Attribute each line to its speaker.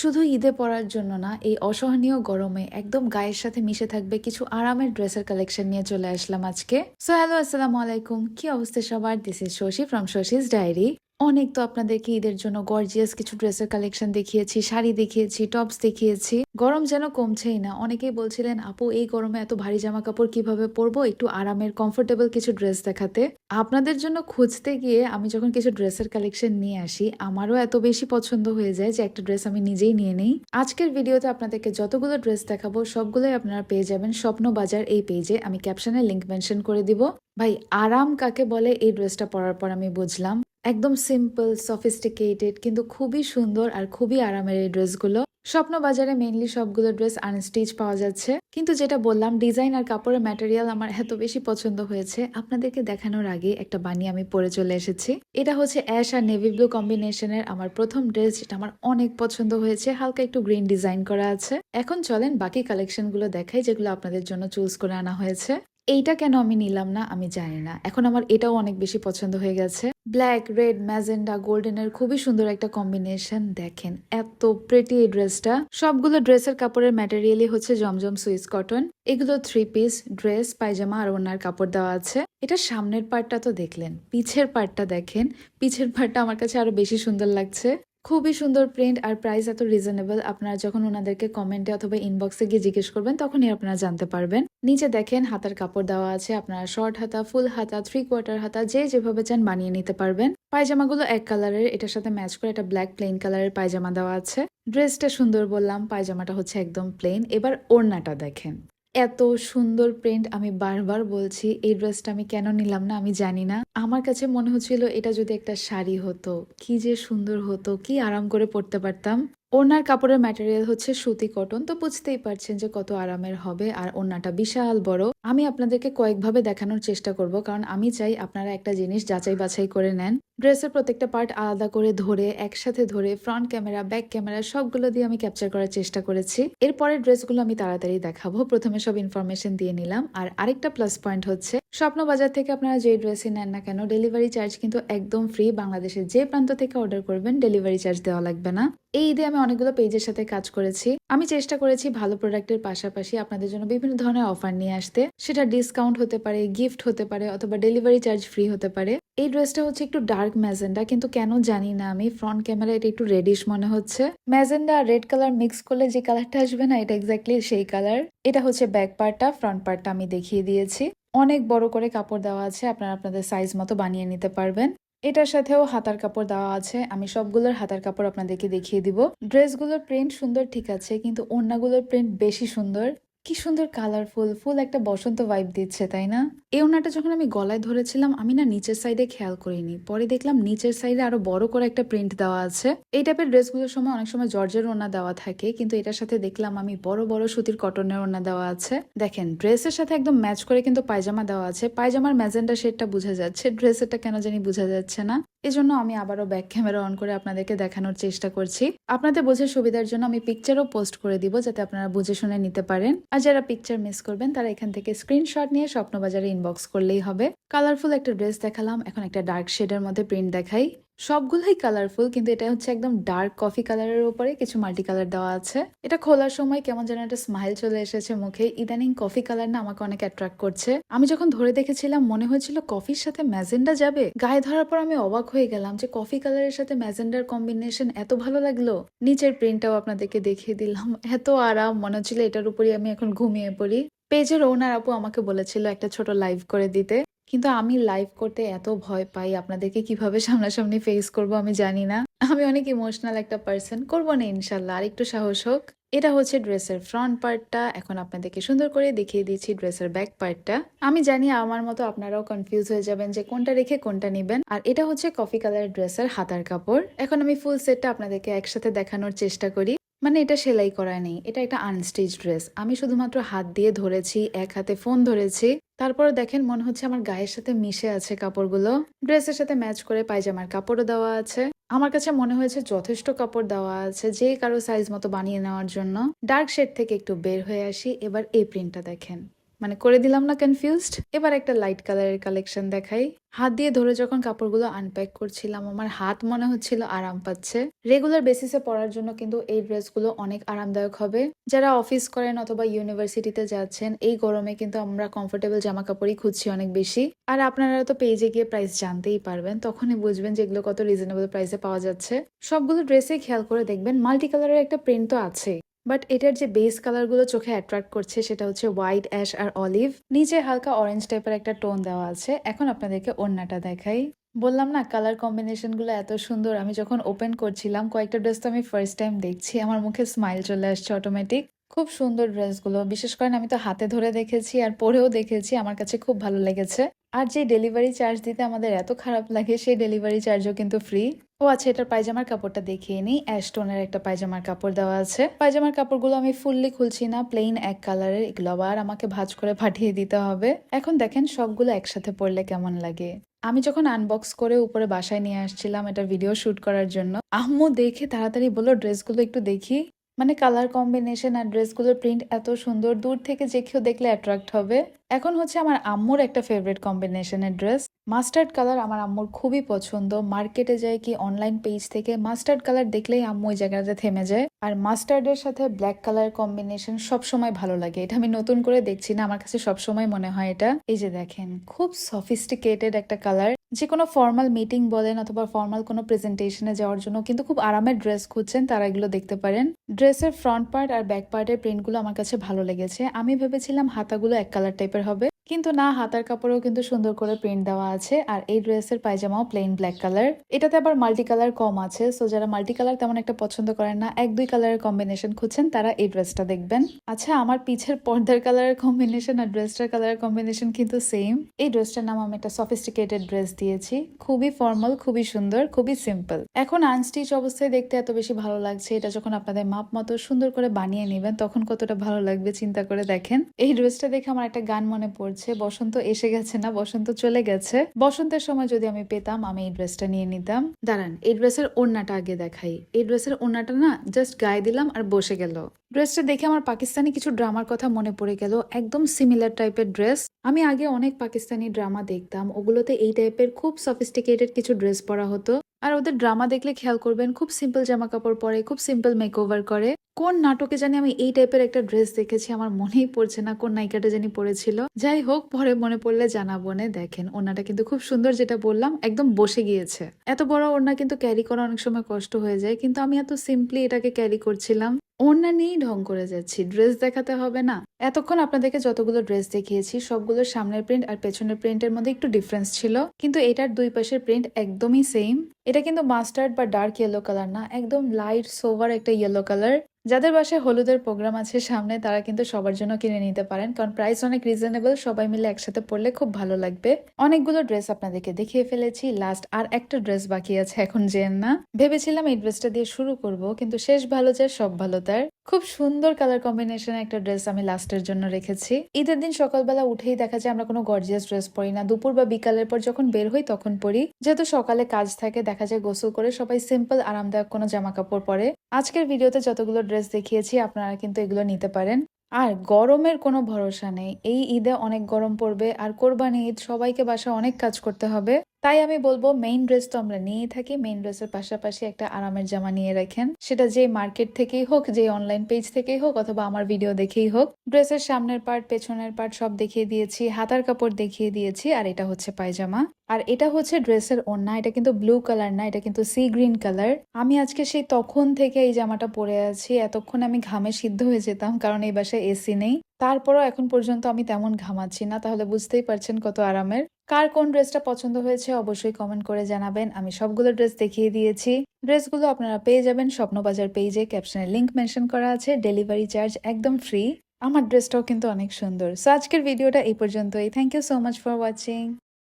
Speaker 1: শুধু ঈদে পরার জন্য না, এই অসহনীয় গরমে একদম গায়ের সাথে মিশে থাকবে কিছু আরামের ড্রেসের কালেকশন নিয়ে চলে আসলাম আজকে। সো হ্যালো আসসালামু আলাইকুম। কি অবস্থা সবার? This is Shashi from Shashi's diary অনেক তো আপনাদেরকে ঈদের জন্য গর্জিয়াস কিছু ড্রেসের কালেকশন দেখিয়েছি, শাড়ি দেখিয়েছি টপস দেখিয়েছি। গরম যেন কমছেই না। অনেকেই বলছিলেন, আপু, এই গরমে এত ভারী জামা কাপড় কীভাবে পরবো? একটু আরামের কমফোর্টেবল কিছু ড্রেস দেখাতে। আপনাদের জন্য খুঁজতে গিয়ে আমি যখন কিছু ড্রেসের কালেকশন নিয়ে আসি, আমারও এত বেশি পছন্দ হয়ে যায় যে একটা ড্রেস আমি নিজেই নিয়ে নেই। আজকের ভিডিওতে আপনাদেরকে যতগুলো ড্রেস দেখাবো, সবগুলোই আপনারা পেয়ে যাবেন স্বপ্ন বাজার এই পেজে আমি ক্যাপশনে লিঙ্ক মেনশন করে দিব। ভাই, আরাম কাকে বলে এই ড্রেসটা পরার পর আমি বুঝলাম। একদম সিম্পল সফিস্টিকেটেড কিন্তু খুবই সুন্দর আর খুবই আরামের এই ড্রেসগুলো। স্বপ্ন বাজারে মেইনলি সবগুলো ড্রেস আনস্টিচ পাওয়া যাচ্ছে। কিন্তু যেটা বললাম ডিজাইন আর কাপড়ের ম্যাটেরিয়াল আমার এত বেশি পছন্দ হয়েছে। আপনাদেরকে দেখানোর আগে একটা বানিয়ে আমি পরে চলে এসেছি। এটা হচ্ছে অ্যাশ আর নেভি ব্লু কম্বিনেশনের আমার প্রথম ড্রেস, যেটা আমার অনেক পছন্দ হয়েছে। হালকা একটু গ্রিন ডিজাইন করা আছে। এখন চলেন বাকি কালেকশনগুলো দেখাই, যেগুলো আপনাদের জন্য চুজ করে আনা হয়েছে। এইটা কেন আমি নিলাম না, আমি জানি না। এখন আমার এটাও অনেক বেশি পছন্দ হয়ে গেছে। ব্ল্যাক রেড ম্যাজেন্ডা গোল্ডেন এর খুবই সুন্দর একটা কম্বিনেশন দেখেন। এত প্রেটি এই ড্রেসটা সবগুলো ড্রেসের কাপড়ের ম্যাটেরিয়ালই হচ্ছে জমজম সুইস কটন এগুলো থ্রি পিস ড্রেস পায়জামা আর ওনার কাপড় দেওয়া আছে। এটা সামনের পার্টটা তো দেখলেন, পিছের পার্টটা দেখেন। পিছের পার্টটা আমার কাছে আরও বেশি সুন্দর লাগছে। খুবই সুন্দর প্রিন্ট আর প্রাইস এত রিজনেবল আপনারা যখন ওনাদেরকে কমেন্টে অথবা ইনবক্সে গিয়ে জিজ্ঞেস করবেন, তখনই আপনারা জানতে পারবেন। নিচে দেখেন, হাতার কাপড় দেওয়া আছে। আপনারা শর্ট হাতা ফুল হাতা থ্রি কোয়ার্টার হাতা, যে যেভাবে চান বানিয়ে নিতে পারবেন। পায়জামাগুলো এক কালারের এটার সাথে ম্যাচ করে একটা ব্ল্যাক প্লেন কালারের পায়জামা দেওয়া আছে। ড্রেসটা সুন্দর বললাম, পায়জামাটা হচ্ছে একদম প্লেন এবার ওড়নাটা দেখেন। এত সুন্দর প্রিন্ট আমি বারবার বলছি, এই ড্রেসটা আমি কেন নিলাম না আমি জানি না। আমার কাছে মনে হচ্ছিল এটা যদি একটা শাড়ি হতো, কি যে সুন্দর হতো, কি আরাম করে পরতে পারতাম। ওনার কাপড়ের ম্যাটেরিয়াল হচ্ছে সুতি কটন তো বুঝতেই পারছেন যে কত আরামের হবে, আর ওনাটা বিশাল বড়। আমি আপনাদেরকে কয়েকভাবে দেখানোর চেষ্টা করব, কারণ আমি চাই আপনারা একটা জিনিস যাচাই বাছাই করে নেন। ড্রেসের প্রত্যেকটা পার্ট আলাদা করে ধরে, একসাথে ধরে ফ্রন্ট ক্যামেরা ব্যাক ক্যামেরা সবগুলো দিয়ে আমি ক্যাপচার করার চেষ্টা করেছি। এরপরে ড্রেসগুলো আমি তাড়াতাড়ি দেখাবো। প্রথমে সব ইনফরমেশন দিয়ে নিলাম। আর আরেকটা প্লাস পয়েন্ট হচ্ছে স্বপ্ন বাজার থেকে আপনারা যে ড্রেসই নেন না কেন ডেলিভারি চার্জ কিন্তু একদম ফ্রি বাংলাদেশের যে প্রান্ত থেকে অর্ডার করবেন ডেলিভারি চার্জ দেওয়া লাগবে না। এই ঈদে আমি অনেকগুলো পেজের সাথে কাজ করেছি। আমি চেষ্টা করেছি ভালো প্রোডাক্টের পাশাপাশি আপনাদের জন্য বিভিন্ন ধরনের অফার নিয়ে আসতে। সেটা ডিসকাউন্ট হতে পারে গিফট হতে পারে, অথবা ডেলিভারি চার্জ ফ্রি হতে পারে। এই ড্রেসটা হচ্ছে একটু ডার্ক ম্যাজেন্ডা কিন্তু কেন জানি না আমি। ফ্রন্ট ক্যামেরা এটা একটু রেডিশ মনে হচ্ছে। ম্যাজেন্ডা আর রেড কালার মিক্স করলে যে কালারটা আসবে না, এটা এক্স্যাক্টলি সেই কালার এটা হচ্ছে ব্যাক পার্টটা ফ্রন্ট পার্টটা আমি দেখিয়ে দিয়েছি। অনেক বড় করে কাপড় দেওয়া আছে, আপনারা আপনাদের সাইজ মতো বানিয়ে নিতে পারবেন। এটার সাথেও হাতার কাপড় দেওয়া আছে। আমি সবগুলোর হাতার কাপড় আপনাদেরকে দেখিয়ে দিব। ড্রেসগুলোর প্রিন্ট সুন্দর ঠিক আছে, কিন্তু ওড়নাগুলোর প্রিন্ট বেশি সুন্দর। কি সুন্দর কালারফুল ফুল একটা বসন্ত ভাইব দিচ্ছে, তাই না? এই ওড়নাটা যখন আমি গলায় ধরেছিলাম, আমি না নিচের সাইডে খেয়াল করিনি। পরে দেখলাম নিচের সাইডে আরও বড় করে একটা প্রিন্ট দেওয়া আছে। এই টাইপের ড্রেসগুলোর সময় অনেক সময় জর্জের ওড়না দেওয়া থাকে, কিন্তু এটার সাথে দেখলাম আমি বড় বড় সুতির কটনের ওড়না দেওয়া আছে। দেখেন, ড্রেসের সাথে একদম ম্যাচ করে কিন্তু পায়জামা দেওয়া আছে। পায়জামার ম্যাজেন্ডা শেডটা বোঝা যাচ্ছে, ড্রেসেরটা কেন জানি বোঝা যাচ্ছে না। এজন্য আমি আবারও ব্যাক ক্যামেরা অন করে আপনাদেরকে দেখানোর চেষ্টা করছি। আপনাদের বোঝার সুবিধার জন্য আমি পিকচারও পোস্ট করে দিব, যাতে আপনারা বুঝে শুনে নিতে পারেন। যারা পিকচার মিস করবেন, তারা এখান থেকে স্ক্রিনশট নিয়ে স্বপ্নবাজারে ইনবক্স করলেই হবে। কালারফুল একটা ড্রেস দেখালাম, এখন একটা ডার্ক শেডের মধ্যে প্রিন্ট দেখাই। সবগুলোই কালারফুল কিন্তু এটা হচ্ছে একদম ডার্ক কফি কালারের উপরে কিছু মাল্টি কালার দেওয়া আছে। এটা খোলার সময় কেমন যেন একটা স্মাইল চলে এসেছে মুখে। ইদানিং কফি কালার না আমাকে অনেক অ্যাট্রাক্ট করছে। আমি যখন ধরে দেখেছিলাম, মনে হয়েছিল কফির সাথে ম্যাজেন্ডা যাবে। গায়ে ধরার পর আমি অবাক হয়ে গেলাম যে কফি কালারের সাথে ম্যাজেন্ডার কম্বিনেশন এত ভালো লাগল। নিচের প্রিন্টটাও আপনাদেরকে দেখিয়ে দিলাম। এত আরাম, মনে হচ্ছিল এটার উপরই আমি এখন ঘুমিয়ে পড়ি। পেজের ওনার আপু আমাকে বলেছিল একটা ছোট লাইভ করে দিতে। কিন্তু আমি লাইভ করতে এত ভয় পাই আপনাদেরকে কীভাবে সামনাসামনি ফেস করব আমি জানি না। আমি অনেক ইমোশনাল একটা পার্সন করব না ইনশাল্লাহ, আর একটু সাহস হোক। এটা হচ্ছে ড্রেসের ফ্রন্ট পার্টটা এখন আপনাদেরকে সুন্দর করে দেখিয়ে দিচ্ছি ড্রেসের ব্যাক পার্টটা আমি জানি আমার মতো আপনারাও কনফিউজ হয়ে যাবেন যে কোনটা রেখে কোনটা নেবেন। আর এটা হচ্ছে কফি কালার ড্রেসের হাতার কাপড়। এখন আমি ফুল সেটটা আপনাদেরকে একসাথে দেখানোর চেষ্টা করি। মানে এটা সেলাই করা নেই, এটা একটা আনস্টিচ ড্রেস আমি শুধুমাত্র হাত দিয়ে ধরেছি, এক হাতে ফোন ধরেছি। তারপরে দেখেন মনে হচ্ছে আমার গায়ের সাথে মিশে আছে কাপড়গুলো। ড্রেসের সাথে ম্যাচ করে পায়জামার কাপড়ও দেওয়া আছে। আমার কাছে মনে হয়েছে যথেষ্ট কাপড় দেওয়া আছে, যে কারও সাইজ মতো বানিয়ে নেওয়ার জন্য। ডার্ক শেড থেকে একটু বের হয়ে আসি, এবার এই প্রিন্টটা দেখেন। মানে করে দিলাম না কনফিউজড এবার একটা লাইট কালারের কালেকশন দেখাই। হাত দিয়ে ধরে যখন কাপড়গুলো আনপ্যাক করছিলাম, আমার হাত মনে হচ্ছিল আরাম পাচ্ছে। রেগুলার বেসিসে পরার জন্য কিন্তু এই ড্রেসগুলো অনেক আরামদায়ক হবে। যারা অফিস করেন অথবা ইউনিভার্সিটিতে যাচ্ছেন, এই গরমে কিন্তু আমরা কমফোর্টেবল জামা কাপড়ই খুঁজছি অনেক বেশি। আর আপনারা তো পেজে গিয়ে প্রাইস জানতেই পারবেন, তখনই বুঝবেন যে এগুলো কত রিজনেবল প্রাইসে পাওয়া যাচ্ছে। সবগুলো ড্রেসে খেয়াল করে দেখবেন মাল্টি কালারের একটা প্রিন্ট তো আছে বাট এটার যে বেস কালারগুলো চোখে অ্যাট্রাক্ট করছে সেটা হচ্ছে হোয়াইট অ্যাশ আর অলিভ নিচে হালকা অরেঞ্জ টাইপের একটা টোন দেওয়া আছে। এখন আপনাদেরকে ওড়নাটা দেখাই। বললাম না কালার কম্বিনেশনগুলো এত সুন্দর। আমি যখন ওপেন করছিলাম, কয়েকটা ড্রেস তো আমি ফার্স্ট টাইম দেখছি। আমার মুখে স্মাইল চলে আসছে অটোমেটিক খুব সুন্দর ড্রেসগুলো বিশেষ করে আমি তো হাতে ধরে দেখেছি আর পরেও দেখেছি। আমার কাছে খুব ভালো লেগেছে। আর যে ডেলিভারি চার্জ দিতে আমাদের এত খারাপ লাগে, সেই ডেলিভারি চার্জও কিন্তু ফ্রি ও আচ্ছা এটার পায়জামার কাপড়টা দেখিয়ে নিই। অ্যাস্টোনের একটা পায়জামার কাপড় দেওয়া আছে। পায়জামার কাপড়গুলো আমি ফুললি খুলছি না প্লেন এক কালারের এগুলো আবার আমাকে ভাজ করে পাঠিয়ে দিতে হবে। এখন দেখেন সবগুলো একসাথে পরলে কেমন লাগে। আমি যখন আনবক্স করে উপরে বাসায় নিয়ে আসছিলাম এটা ভিডিও শুট করার জন্য, আম্মু দেখে তাড়াতাড়ি বলল ড্রেসগুলো একটু দেখি। মানে কালার কম্বিনেশন আর ড্রেসগুলোর প্রিন্ট এত সুন্দর, দূর থেকে যে কেউ দেখলে অ্যাট্রাক্ট হবে। এখন হচ্ছে আমার আম্মুর একটা ফেভারিট কম্বিনেশনের ড্রেস মাস্টার্ড কালার আমার আম্মুর খুবই পছন্দ। মার্কেটে যায় কি অনলাইন পেজ থেকে মাস্টার্ড কালার দেখলেই আম্মু ওই জায়গাতে থেমে যায়। আর মাস্টার্ডের সাথে ব্ল্যাক কালার কম্বিনেশন সব সময় ভালো লাগে। এটা আমি নতুন করে দেখছি না, আমার কাছে সব সময় মনে হয় এটা। এই যে দেখেন, খুব সফিস্টিকেটেড একটা কালার যে কোনো ফর্মাল মিটিং বলেন অথবা ফর্মাল কোনো প্রেজেন্টেশনে যাওয়ার জন্য কিন্তু খুব আরামের ড্রেস খুঁজছেন, তারা এগুলো দেখতে পারেন। ড্রেসের ফ্রন্ট পার্ট আর ব্যাক পার্টের প্রিন্টগুলো আমার কাছে ভালো লেগেছে। আমি ভেবেছিলাম হাতাগুলো এক কালার টাইপের হবে। কিন্তু না, হাতার কাপড়েও কিন্তু সুন্দর করে প্রিন্ট দেওয়া আছে। আর এই ড্রেসের পায়জামাও প্লেন ব্ল্যাক কালার এটাতে আবার মাল্টি কালার কম আছে। সো যারা মাল্টি কালার তেমন একটা পছন্দ করেন না, এক, দুই কালারের কম্বিনেশন খুঁজছেন, তারা এই ড্রেসটা দেখবেন। আচ্ছা আমার পিছের পর্দার কালারের কম্বিনেশন আর ড্রেসটার কালারের কম্বিনেশন কিন্তু সেম এই ড্রেসটার নাম আমি একটা সফিস্টিকেটেড ড্রেস দিয়েছি। খুবই ফর্মাল খুবই সুন্দর, খুবই সিম্পল এখন আনস্টিচ অবস্থায় দেখতে এত বেশি ভালো লাগছে, এটা যখন আপনাদের মাপ মতো সুন্দর করে বানিয়ে নেবেন, তখন কতটা ভালো লাগবে চিন্তা করে দেখেন। এই ড্রেসটা দেখে আমার একটা গান মনে পড়ছে। বসন্ত এসে গেছে না, বসন্ত চলে গেছে। বসন্তের সময় যদি আমি পেতাম, আমি এই ড্রেসটা নিয়ে নিতাম। দাঁড়ান, এই ড্রেসের ওড়নাটা আগে দেখাই। এই ড্রেসের ওড়নাটা না জাস্ট গায়ে দিলাম আর বসে গেল। ড্রেসটা দেখে আমার পাকিস্তানি কিছু ড্রামার কথা মনে পড়ে গেল। একদম সিমিলার টাইপের ড্রেস আমি আগে অনেক পাকিস্তানি ড্রামা দেখতাম। ওগুলোতে এই টাইপের খুব সফিস্টিকেটেড কিছু ড্রেস পরা হতো। আর ওদের ড্রামা দেখলে খেয়াল করবেন, খুব সিম্পল জামা কাপড় পরে, খুব সিম্পল মেকওভার করে। কোন নাটকে জানি আমি এই টাইপের একটা ড্রেস দেখেছি, আমার মনেই পড়ছে না কোন নায়িকাটা জানি পড়েছিল। যাই হোক, পরে মনে পড়লে জানাব নে, দেখেন। ওনাটা কিন্তু খুব সুন্দর যেটা বললাম, একদম বসে গিয়েছে। এত বড় ওড়না কিন্তু ক্যারি করা অনেক সময় কষ্ট হয়ে যায়, কিন্তু আমি এত সিম্পলি এটাকে ক্যারি করছিলাম। ওড়না নিয়েই ঢং করে যাচ্ছি ড্রেস দেখাতে হবে না। এতক্ষণ আপনাদেরকে যতগুলো ড্রেস দেখিয়েছি, সবগুলো সামনের প্রিন্ট আর পেছনের প্রিন্টের মধ্যে একটু ডিফারেন্স ছিল, কিন্তু এটার দুই পাশের প্রিন্ট একদমই সেম এটা কিন্তু মাস্টার্ড বা ডার্ক ইয়েলো কালার না, একদম লাইট সোভার একটা ইয়েলো কালার যাদের বাসায় হলুদের প্রোগ্রাম আছে সামনে, তারা কিন্তু সবার জন্য কিনে নিতে পারেন। কারণ প্রাইস অনেক রিজনেবল সবাই মিলে একসাথে পড়লে খুব ভালো লাগবে। অনেকগুলো ড্রেস আপনাদেরকে দেখিয়ে ফেলেছি। লাস্ট আর একটা ড্রেস বাকি আছে, এখন যেন না। ভেবেছিলাম এই ড্রেসটা দিয়ে শুরু করব, কিন্তু শেষ ভালো যায় সব ভালো তার। খুব সুন্দর কালার কম্বিনেশন একটা ড্রেস আমি লাস্টের জন্য রেখেছি। ঈদের দিন সকালবেলা উঠেই দেখা যায় আমরা কোনো গর্জিয়াস ড্রেস পরি না। দুপুর বা বিকালের পর যখন বের হই তখন পরি। যেহেতু সকালে কাজ থাকে, দেখা যায় গোসল করে সবাই সিম্পল আরামদায়ক কোনো জামা কাপড় পরে। আজকের ভিডিওতে যতগুলো ড্রেস দেখিয়েছি, আপনারা কিন্তু এগুলো নিতে পারেন। আর গরমের কোনো ভরসা নেই। এই ঈদে অনেক গরম পড়বে। আর কোরবানি ঈদ, সবাইকে বাসা অনেক কাজ করতে হবে। তাই আমি বলব মেইন ড্রেস তো আমরা নিয়েই থাকি। মেইন ড্রেসের পাশাপাশি একটা আরামের জামা নিয়ে রাখেন। সেটা যে মার্কেট থেকেই হোক যে অনলাইন পেজ থেকেই হোক, অথবা আমার ভিডিও দেখেই হোক ড্রেসের সামনের পার্ট পেছনের পার্ট সব দেখিয়ে দিয়েছি, হাতার কাপড় দেখিয়ে দিয়েছি, আর এটা হচ্ছে পায়জামা। আর এটা হচ্ছে ড্রেসের ওড়না, এটা কিন্তু ব্লু কালার না, এটা কিন্তু সি গ্রিন কালার আমি আজকে সেই তখন থেকে এই জামাটা পরে আছি, এতক্ষণ আমি ঘামে সিদ্ধ হয়ে যেতাম, কারণ এই বাসায় এসি নেই। তারপরও এখন পর্যন্ত আমি তেমন ঘামাচ্ছি না, তাহলে বুঝতেই পারছেন কত আরামের। কার কোন ড্রেসটা পছন্দ হয়েছে অবশ্যই কমেন্ট করে জানাবেন। আমি সবগুলো ড্রেস দেখিয়ে দিয়েছি। ড্রেসগুলো আপনারা পেয়ে যাবেন স্বপ্নবাজার পেজে। ক্যাপশনে লিঙ্ক মেনশন করা আছে। ডেলিভারি চার্জ একদম ফ্রি আমার ড্রেসটাও কিন্তু অনেক সুন্দর। সো আজকের ভিডিওটা এই পর্যন্তই। Thank you so much for watching